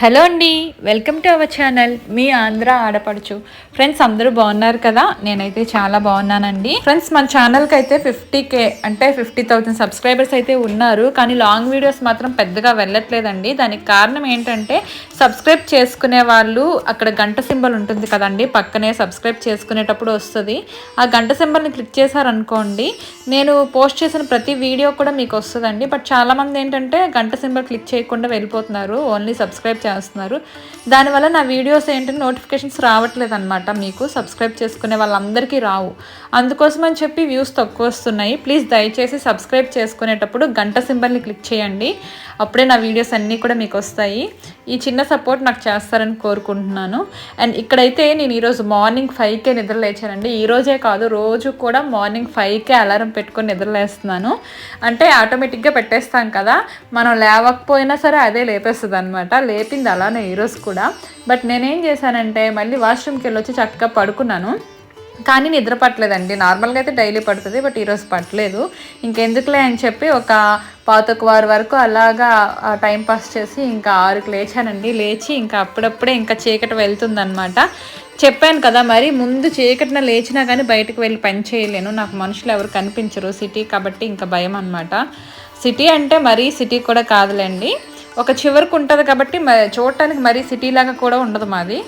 Hello అండి welcome to our channel. మీ ఆంధ్ర ఆడపడుచు. ఫ్రెండ్స్ అందరూ బాగున్నారు కదా? నేనైతే చాలా బాగున్నానండి. ఫ్రెండ్స్ మన ఛానల్కి అయితే ఫిఫ్టీ కే అంటే ఫిఫ్టీ థౌసండ్ సబ్స్క్రైబర్స్ అయితే ఉన్నారు. కానీ లాంగ్ వీడియోస్ మాత్రం పెద్దగా వెళ్ళట్లేదండి. దానికి కారణం ఏంటంటే సబ్స్క్రైబ్ చేసుకునే వాళ్ళు అక్కడ గంట సింబల్ ఉంటుంది కదండి పక్కనే సబ్స్క్రైబ్ చేసుకునేటప్పుడు వస్తుంది. ఆ గంట సింబల్ని క్లిక్ చేశారనుకోండి నేను పోస్ట్ చేసిన ప్రతి వీడియో కూడా మీకు వస్తుందండి. బట్ చాలామంది ఏంటంటే గంట సింబల్ క్లిక్ చేయకుండా వెళ్ళిపోతున్నారు. ఓన్లీ సబ్స్క్రైబ్ చేస్తున్నారు. దానివల్ల నా వీడియోస్ ఏంటంటే నోటిఫికేషన్స్ రావట్లేదు అనమాట మీకు. సబ్స్క్రైబ్ చేసుకునే వాళ్ళందరికీ రావు. అందుకోసం అని చెప్పి వ్యూస్ తక్కువ వస్తున్నాయి. ప్లీజ్ దయచేసి సబ్స్క్రైబ్ చేసుకునేటప్పుడు గంట సింబల్ని క్లిక్ చేయండి. అప్పుడే నా వీడియోస్ అన్నీ కూడా మీకు వస్తాయి. ఈ చిన్న సపోర్ట్ నాకు చేస్తారని కోరుకుంటున్నాను. అండ్ ఇక్కడైతే నేను ఈరోజు మార్నింగ్ ఫైవ్కే నిద్ర లేచానండి. ఈ రోజే కాదు రోజు కూడా మార్నింగ్ ఫైవ్కే అలారం పెట్టుకొని నిద్రలేస్తున్నాను అంటే ఆటోమేటిక్గా పెట్టేస్తాం కదా. మనం లేవకపోయినా సరే అదే లేపేస్తుంది అనమాట పెట్టింది అలానే ఈరోజు కూడా. బట్ నేనేం చేశానంటే మళ్ళీ వాష్రూమ్కి వెళ్ళి వచ్చి చక్కగా పడుకున్నాను. కానీ నిద్ర పట్టలేదండి. నార్మల్గా అయితే డైలీ పడుతుంది బట్ ఈరోజు పట్టలేదు. ఇంకెందుకులే అని చెప్పి ఒక పాతొక వారు వరకు అలాగా టైం పాస్ చేసి ఇంకా ఆరుకు లేచానండి. లేచి ఇంకా అప్పుడప్పుడే ఇంకా చీకటి వెళ్తుందనమాట చెప్పాను కదా మరి ముందు చీకటిన లేచినా కానీ బయటకు వెళ్ళి పని చేయలేను. నాకు మనుషులు ఎవరు కనిపించరు. సిటీ కాబట్టి ఇంకా భయం అనమాట సిటీ అంటే మరీ సిటీ కూడా కాదులేండి. ఒక చివరికి ఉంటుంది కాబట్టి చూడటానికి మరీ సిటీ లాగా కూడా ఉండదు మాది.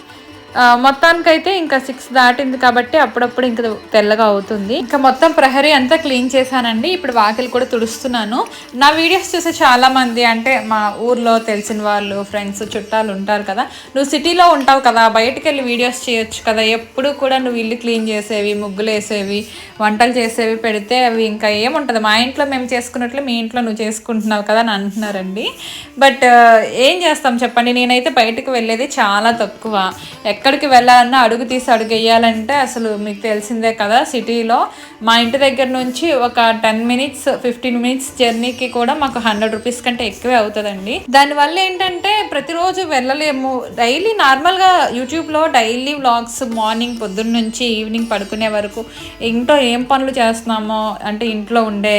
మొత్తానికైతే ఇంకా సిక్స్ దాటింది కాబట్టి అప్పుడప్పుడు ఇంకా తెల్లగా అవుతుంది. ఇంకా మొత్తం ప్రహరీ అంతా క్లీన్ చేశానండి. ఇప్పుడు వాకిలి కూడా తుడుస్తున్నాను. నా వీడియోస్ చూసే చాలా మంది అంటే మా ఊర్లో తెలిసిన వాళ్ళు ఫ్రెండ్స్ చుట్టాలు ఉంటారు కదా. నువ్వు సిటీలో ఉంటావు కదా బయటకు వెళ్ళి వీడియోస్ చేయొచ్చు కదా. ఎప్పుడు కూడా నువ్వు ఇల్లు క్లీన్ చేసేవి ముగ్గులు వేసేవి వంటలు చేసేవి పెడితే అవి ఇంకా ఏముంటుంది? మా ఇంట్లో మేము చేసుకున్నట్లు మీ ఇంట్లో నువ్వు చేసుకుంటున్నావు కదా అని అంటున్నారండి. బట్ ఏం చేస్తాం చెప్పండి? నేనైతే బయటకు వెళ్ళేది చాలా తక్కువ. ఎక్కడికి వెళ్ళాలన్నా అడుగు తీసి అడుగు వేయాలంటే అసలు మీకు తెలిసిందే కదా సిటీలో. మా ఇంటి దగ్గర నుంచి ఒక టెన్ మినిట్స్ ఫిఫ్టీన్ మినిట్స్ జర్నీకి కూడా మాకు హండ్రెడ్ రూపీస్ కంటే ఎక్కువే అవుతుందండి. దానివల్ల ఏంటంటే ప్రతిరోజు వెళ్ళలేము. డైలీ నార్మల్గా యూట్యూబ్లో డైలీ వ్లాగ్స్ మార్నింగ్ పొద్దున్న నుంచి ఈవినింగ్ పడుకునే వరకు ఇంట్లో ఏం పనులు చేస్తున్నామో అంటే ఇంట్లో ఉండే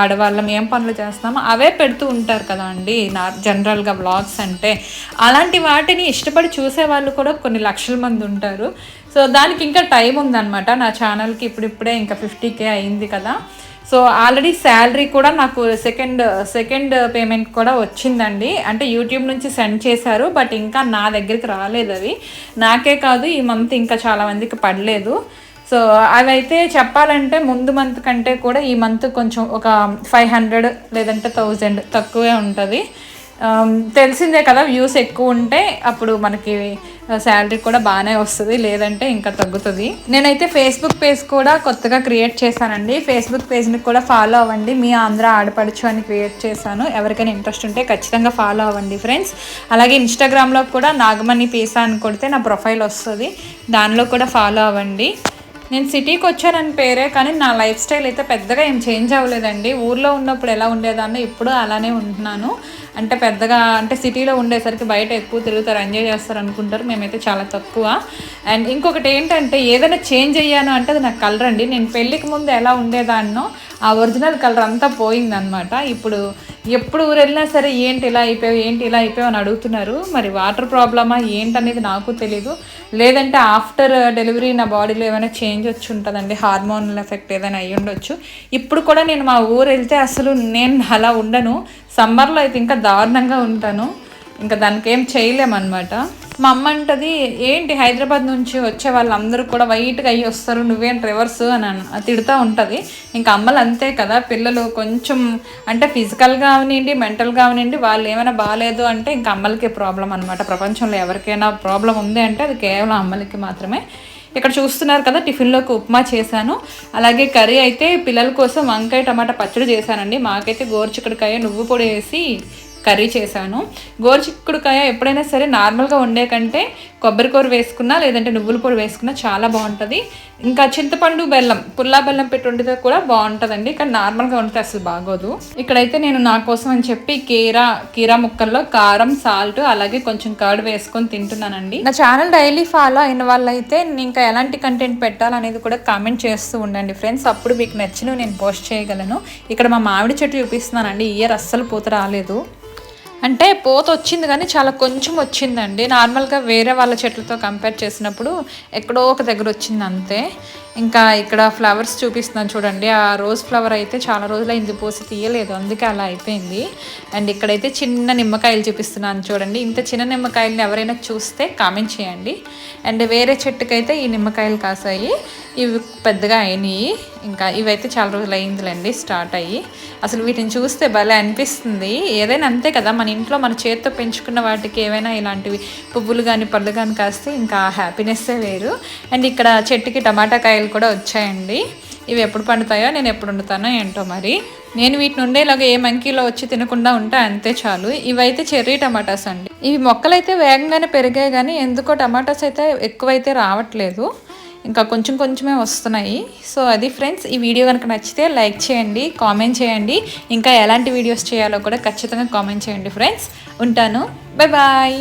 ఆడవాళ్ళం ఏం పనులు చేస్తున్నామో అవే పెడుతూ ఉంటారు కదా అండి. నా జనరల్గా వ్లాగ్స్ అంటే అలాంటి వాటిని ఇష్టపడి చూసే వాళ్ళు కూడా కొన్ని లక్షల మంది ఉంటారు. సో దానికి ఇంకా టైం ఉందన్నమాట. నా ఛానల్కి ఇప్పుడిప్పుడే ఇంకా ఫిఫ్టీ కే అయింది కదా. సో ఆల్రెడీ శాలరీ కూడా నాకు సెకండ్ సెకండ్ పేమెంట్ కూడా వచ్చిందండి. అంటే యూట్యూబ్ నుంచి సెండ్ చేశారు బట్ ఇంకా నా దగ్గరికి రాలేదు అవి. నాకే కాదు ఈ మంత్ ఇంకా చాలా మందికి పడలేదు. సో అవైతే చెప్పాలంటే ముందు మంత్ కంటే కూడా ఈ మంత్ కొంచెం ఒక ఫైవ్ హండ్రెడ్ లేదంటే థౌజండ్ తక్కువే ఉంటుంది. తెలిసిందే కదా వ్యూస్ ఎక్కువ ఉంటే అప్పుడు మనకి శాలరీ కూడా బాగానే వస్తుంది లేదంటే ఇంకా తగ్గుతుంది. నేనైతే ఫేస్బుక్ పేజ్ కూడా కొత్తగా క్రియేట్ చేశానండి. ఫేస్బుక్ పేజ్ని కూడా ఫాలో అవ్వండి. మీ ఆంధ్ర ఆడపడుచు అని క్రియేట్ చేశాను. ఎవరికైనా ఇంట్రెస్ట్ ఉంటే ఖచ్చితంగా ఫాలో అవ్వండి ఫ్రెండ్స్ అలాగే ఇన్స్టాగ్రామ్లో కూడా నాగమణి పీసా అని కొడితే నా ప్రొఫైల్ వస్తుంది. దానిలో కూడా ఫాలో అవ్వండి. నేను సిటీకి వచ్చానని పేరే కానీ నా లైఫ్ స్టైల్ అయితే పెద్దగా ఏం చేంజ్ అవ్వలేదండి. ఊర్లో ఉన్నప్పుడు ఎలా ఉండేదాన్ని ఇప్పుడు అలానే ఉంటున్నాను. అంటే పెద్దగా అంటే సిటీలో ఉండేసరికి బయట ఎక్కువ తిరుగుతారు ఎంజాయ్ చేస్తారు అనుకుంటారు. మేమైతే చాలా తక్కువ. అండ్ ఇంకొకటి ఏంటంటే ఏదైనా చేంజ్ అయ్యాను అంటే అది నాకు కలర్ అండి నేను పెళ్ళికి ముందు ఎలా ఉండేదాన్నో ఆ ఒరిజినల్ కలర్ అంతా పోయిందనమాట ఇప్పుడు ఎప్పుడు ఊరు వెళ్ళినా సరే ఏంటి ఇలా అయిపోయావు ఏంటి ఇలా అయిపోయావు అని అడుగుతున్నారు. మరి వాటర్ ప్రాబ్లమా ఏంటనేది నాకు తెలీదు. లేదంటే ఆఫ్టర్ డెలివరీ నా బాడీలో ఏమైనా చేంజ్ వచ్చి ఉంటుందండి హార్మోనల్ ఎఫెక్ట్ ఏదైనా అయ్యి ఉండొచ్చు. ఇప్పుడు కూడా నేను మా ఊరు వెళ్తే అసలు నేను అలా ఉండను. సమ్మర్లో అయితే ఇంకా దారుణంగా ఉంటాను. ఇంకా దానికి ఏం చేయలేమన్నమాట. మా అమ్మ అంటది ఏంటి హైదరాబాద్ నుంచి వచ్చే వాళ్ళందరూ కూడా వైట్గా అయ్యి వస్తారు నువ్వేం రివర్స్ అని తిడుతూ ఉంటుంది. ఇంకా అమ్మలు అంతే కదా పిల్లలు కొంచెం అంటే ఫిజికల్గా అవనివ్వండి మెంటల్గా అవనివ్వండి వాళ్ళు ఏమైనా బాగాలేదు అంటే ఇంకా అమ్మలకే ప్రాబ్లం అనమాట ప్రపంచంలో ఎవరికైనా ప్రాబ్లం ఉంది అంటే అది కేవలం అమ్మలకి మాత్రమే. ఇక్కడ చూస్తున్నారు కదా టిఫిన్లోకి ఉప్మా చేశాను. అలాగే కర్రీ అయితే పిల్లల కోసం వంకాయ టమాటా పచ్చడి చేశానండి. మాకైతే గోరుచిక్కడికాయ నువ్వు పొడి వేసి కర్రీ చేశాను. గోరుచిక్కుడుకాయ ఎప్పుడైనా సరే నార్మల్గా వండే కంటే కొబ్బరికూర వేసుకున్నా లేదంటే నువ్వుల పొడి వేసుకున్నా చాలా బాగుంటుంది. ఇంకా చింతపండు బెల్లం పుల్లా బెల్లం పెట్టి వండితే కూడా బాగుంటుందండి. కానీ నార్మల్గా వండితే అసలు బాగోదు. ఇక్కడైతే నేను నా కోసం అని చెప్పి కీరా కీరా ముక్కల్లో కారం సాల్ట్ అలాగే కొంచెం కర్డ్ వేసుకొని తింటున్నానండి. నా ఛానల్ డైలీ ఫాలో అయిన వాళ్ళైతే నేను ఇంకా ఎలాంటి కంటెంట్ పెట్టాలనేది కూడా కామెంట్ చేస్తూ ఉండండి ఫ్రెండ్స్. అప్పుడు మీకు నచ్చినవి నేను పోస్ట్ చేయగలను. ఇక్కడ మా మామిడి చెట్టు చూపిస్తున్నానండి. ఇయర్ అస్సలు పూత రాలేదు. అంటే పోత వచ్చింది కానీ చాలా కొంచెం వచ్చిందండి. నార్మల్గా వేరే వాళ్ళ చెట్లతో కంపేర్ చేసినప్పుడు ఎక్కడో ఒక దగ్గర వచ్చింది అంతే. ఇంకా ఇక్కడ ఫ్లవర్స్ చూపిస్తున్నాను చూడండి. ఆ రోజ్ ఫ్లవర్ అయితే చాలా రోజులైంది పోసి తీయలేదు. అందుకే అలా అయిపోయింది. అండ్ ఇక్కడైతే చిన్న నిమ్మకాయలు చూపిస్తున్నాను చూడండి. ఇంత చిన్న నిమ్మకాయలని ఎవరైనా చూస్తే కామెంట్ చేయండి. అండ్ వేరే చెట్టుకైతే ఈ నిమ్మకాయలు కాసాయి. ఇవి పెద్దగా అయినాయి. ఇంకా ఇవైతే చాలా రోజులు అయిందిలేండి స్టార్ట్ అయ్యి. అసలు వీటిని చూస్తే భలే అనిపిస్తుంది. ఏదైనా అంతే కదా మన ఇంట్లో మన చేతితో పెంచుకున్న వాటికి ఏవైనా ఇలాంటివి పువ్వులు కానీ పళ్ళు కానీ కాస్తే ఇంకా హ్యాపీనెస్సే వేరు. అండ్ ఇక్కడ చెట్టుకి టమాటా కాయలు కాయలు కూడా వచ్చాయండి. ఇవి ఎప్పుడు పండుతాయో నేను ఎప్పుడు వండుతానో ఏంటో మరి. నేను వీటి నుండి ఇలాగ ఏ మంకీలో వచ్చి తినకుండా ఉంటే అంతే చాలు. ఇవైతే చెర్రీ టమాటాస్ అండి. ఇవి మొక్కలైతే వేగంగానే పెరిగాయి కానీ ఎందుకో టమాటాస్ అయితే ఎక్కువైతే రావట్లేదు. ఇంకా కొంచెం కొంచెమే వస్తున్నాయి. సో అది ఫ్రెండ్స్ ఈ వీడియో కనుక నచ్చితే లైక్ చేయండి కామెంట్ చేయండి. ఇంకా ఎలాంటి వీడియోస్ చేయాలో కూడా ఖచ్చితంగా కామెంట్ చేయండి ఫ్రెండ్స్. ఉంటాను. Bye bye.